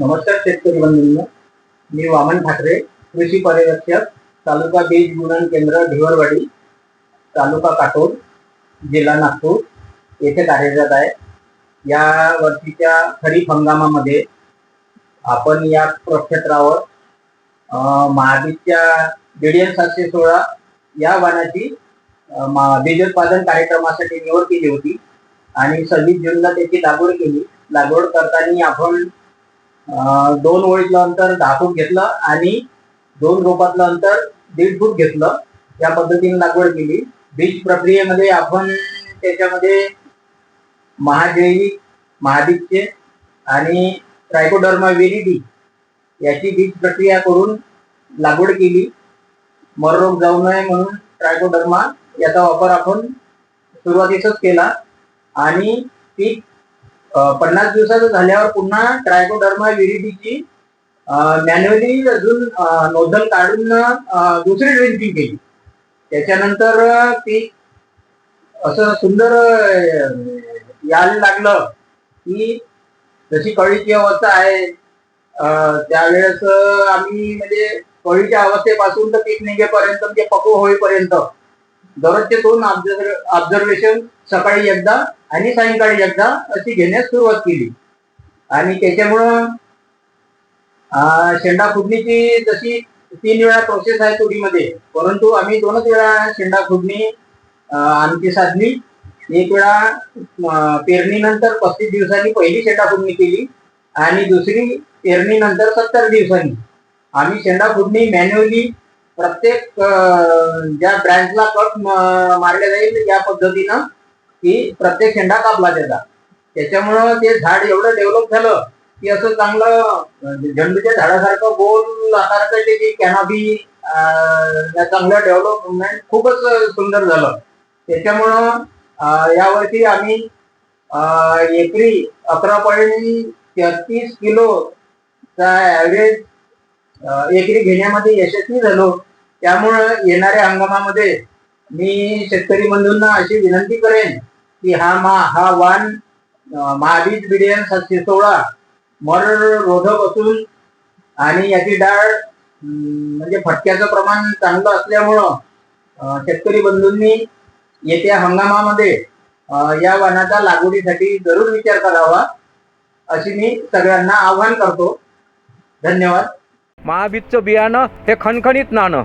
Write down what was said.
नमस्कार शेतकरी बंधूंना मी वामन ठाकरे कृषी पर्यवेक्षक तालुका बीज गुणन केंद्र ढिवरवाडी तालुका काटोल जिल्हा नागपूर येथे कार्यरत आहे. या वर्षीच्या खरीप हंगामामध्ये आपण या प्रक्षेत्रावर अं, महाबीजच्या बीडीएन सातशे सोळा या वाणाची बीजोत्पादन मा- कार्यक्रमासाठी निवड केली होती. आणि सव्वीस जूनला त्याची लागवड केली. लागवड करताना आपण दोन ओळीतलं अंतर दहा फूट घेतलं आणि दोन रोपातलं अंतर दीड फूट घेतलं. या पद्धतीने लागवड केली. बीज प्रक्रियेमध्ये आपण त्याच्यामध्ये महाजैविक महादीपचे आणि ट्रायकोडर्मा वेरिडी याची बीज प्रक्रिया करून लागवड केली. मररोग जाऊ नये म्हणून ट्रायकोडर्मा याचा वापर आपण सुरुवातीसच केला. आणि पीक पन्नास दिवसाचं झाल्यावर पुन्हा ट्रायकोडर्मा विरिडीची मॅन्युअली अजून अं, नोझल काढून दुसरी ड्रिंकिंग केली. त्याच्यानंतर पीक असं सुंदर यायला लागलं की जशी कळीची अवस्था आहे त्यावेळेस आम्ही म्हणजे कळीच्या अवस्थेपासून तर पीक निघेपर्यंत म्हणजे पक्व होईपर्यंत दररोजचे दोन ऑब्झर्वेशन सकाळी एकदा आणि सायंकाळी एकदा अशी घेण्यास सुरुवात केली. आणि त्याच्यामुळं शेंडा फुडणीची जशी तीन वेळा प्रोसेस आहे तुरीमध्ये परंतु आम्ही दोनच वेळा शेंडा फुडणी अं, आमची साधली. एक वेळा पेरणीनंतर पस्तीस दिवसांनी पहिली शेंडा फुडणी केली आणि दुसरी पेरणीनंतर सत्तर दिवसांनी. आम्ही शेंडा फुडणी मॅन्युअली प्रत्येक ज्या ब्रँचला कट मारल्या जाईल या पद्धतीनं की प्रत्येक शेंडा कापला त्याचा. त्याच्यामुळं ते झाड एवढं डेव्हलप झालं की असं चांगलं अं, झेंडूच्या झाडासारखं गोल आकाराचं त्याची कॅनॉपी चांगलं डेव्हलपमेंट खूपच सुंदर झालं. त्याच्यामुळं यावर्षी आम्ही अं, एकरी अकरा पॉईंट तेहतीस किलोचा ऍव्हरेज एकरी घेण्यामध्ये यशस्वी झालो. त्यामुळं येणाऱ्या हंगामामध्ये मी शेतकरी बंधूंना अशी विनंती करेन की हा मा हा वाण अं, महाबीज बिडियन सातशे सोळा मर रोधक असून आणि याची डाळ म्हणजे फटक्याचं प्रमाण चांगलं असल्यामुळं शेतकरी बंधूंनी येत्या हंगामामध्ये या वाणाच्या लागवडीसाठी जरूर विचार करावा अशी मी सगळ्यांना आवाहन करतो. धन्यवाद. महाबीजचं बियाणं हे खणखणीत नाणं.